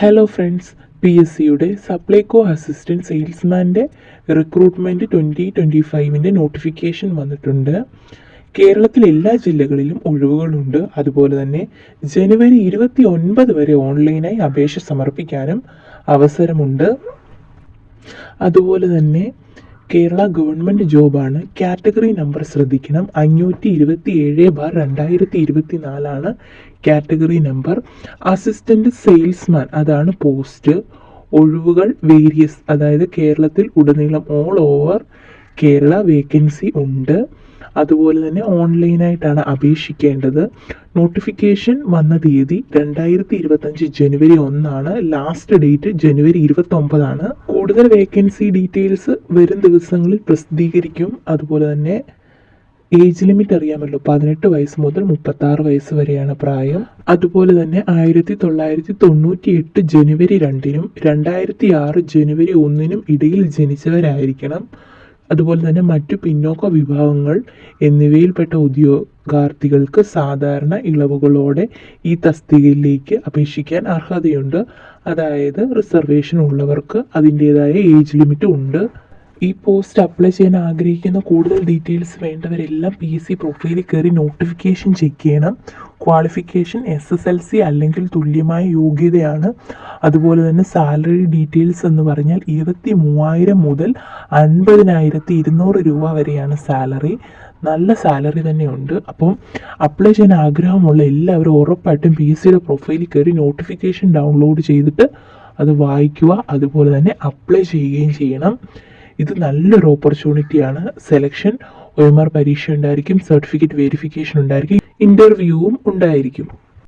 Hello friends P S സിയുടെ Supplyco assistant സെയിൽസ്മാന്റെ recruitment twenty twenty ഫൈവിന്റെ നോട്ടിഫിക്കേഷൻ വന്നിട്ടുണ്ട്. കേരളത്തിലെ എല്ലാ ജില്ലകളിലും ഒഴിവുകളുണ്ട്. അതുപോലെ തന്നെ ജനുവരി ഇരുപത്തി ഒൻപത് വരെ ഓൺലൈനായി അപേക്ഷ സമർപ്പിക്കാനും അവസരമുണ്ട്. അതുപോലെ തന്നെ കേരള ഗവൺമെന്റ് ജോബാണ്. കാറ്റഗറി നമ്പർ ശ്രദ്ധിക്കണം. അഞ്ഞൂറ്റി ഇരുപത്തി ഏഴ് ബാർ രണ്ടായിരത്തി ഇരുപത്തി നാലാണ് കാറ്റഗറി നമ്പർ. അസിസ്റ്റന്റ് സെയിൽസ്മാൻ അതാണ് പോസ്റ്റ്. ഒഴിവുകൾ വേരിയസ് അതായത് കേരളത്തിൽ ഉടനീളം ഓൾ ഓവർ കേരള വേക്കൻസി ഉണ്ട്. അതുപോലെ തന്നെ ഓൺലൈനായിട്ടാണ് അപേക്ഷിക്കേണ്ടത്. നോട്ടിഫിക്കേഷൻ വന്ന തീയതി രണ്ടായിരത്തി ഇരുപത്തഞ്ച് ജനുവരി ഒന്നാണ്. ലാസ്റ്റ് ഡേറ്റ് ജനുവരി ഇരുപത്തി ഒമ്പതാണ് കൂടുതൽ വേക്കൻസി ഡീറ്റെയിൽസ് വരും ദിവസങ്ങളിൽ പ്രസിദ്ധീകരിക്കും. അതുപോലെ തന്നെ ഏജ് ലിമിറ്റ് അറിയാമല്ലോ. പതിനെട്ട് വയസ്സ് മുതൽ മുപ്പത്തി ആറ് വയസ്സ് വരെയാണ് പ്രായം. അതുപോലെ തന്നെ ആയിരത്തി തൊള്ളായിരത്തി തൊണ്ണൂറ്റി എട്ട് ജനുവരി രണ്ടിനും രണ്ടായിരത്തി ആറ് ജനുവരി ഒന്നിനും ഇടയിൽ ജനിച്ചവരായിരിക്കണം. അതുപോലെ തന്നെ മറ്റു പിന്നോക്ക വിഭാഗങ്ങൾ എന്നിവയിൽപ്പെട്ട ഉദ്യോഗാർത്ഥികൾക്ക് സാധാരണ ഇളവുകളോടെ ഈ തസ്തികയിലേക്ക് അപേക്ഷിക്കാൻ അർഹതയുണ്ട്. അതായത് റിസർവേഷൻ ഉള്ളവർക്ക് അതിന്റേതായ ഏജ് ലിമിറ്റ് ഉണ്ട്. ഈ പോസ്റ്റ് അപ്ലൈ ചെയ്യാൻ ആഗ്രഹിക്കുന്ന കൂടുതൽ ഡീറ്റെയിൽസ് വേണ്ടവരെല്ലാം പി എസ് സി പ്രൊഫൈലിൽ കയറി നോട്ടിഫിക്കേഷൻ ചെക്ക് ചെയ്യണം. Qualification S S L C അല്ലെങ്കിൽ തുല്യമായ യോഗ്യതയാണ് അതുപോലെ തന്നെ സാലറി ഡീറ്റെയിൽസ് എന്ന് പറഞ്ഞാൽ ഇരുപത്തി മൂവായിരം മുതൽ അൻപതിനായിരത്തി ഇരുന്നൂറ് രൂപ വരെയാണ് സാലറി നല്ല സാലറി തന്നെയുണ്ട്. അപ്പം അപ്ലൈ ചെയ്യാൻ ആഗ്രഹമുള്ള എല്ലാവരും ഉറപ്പായിട്ടും പി എസ് സിയുടെ പ്രൊഫൈലിൽ കയറി നോട്ടിഫിക്കേഷൻ ഡൗൺലോഡ് ചെയ്തിട്ട് അത് വായിക്കുക. അതുപോലെ തന്നെ അപ്ലൈ ചെയ്യുകയും ചെയ്യണം. ഇത് നല്ലൊരു ഓപ്പർച്യൂണിറ്റിയാണ് സെലക്ഷൻ ഒ എം ആർ പരീക്ഷ ഉണ്ടായിരിക്കും. സർട്ടിഫിക്കറ്റ് വെരിഫിക്കേഷൻ ഉണ്ടായിരിക്കും. ഇന്റർവ്യൂവും ഉണ്ടായിരിക്കും.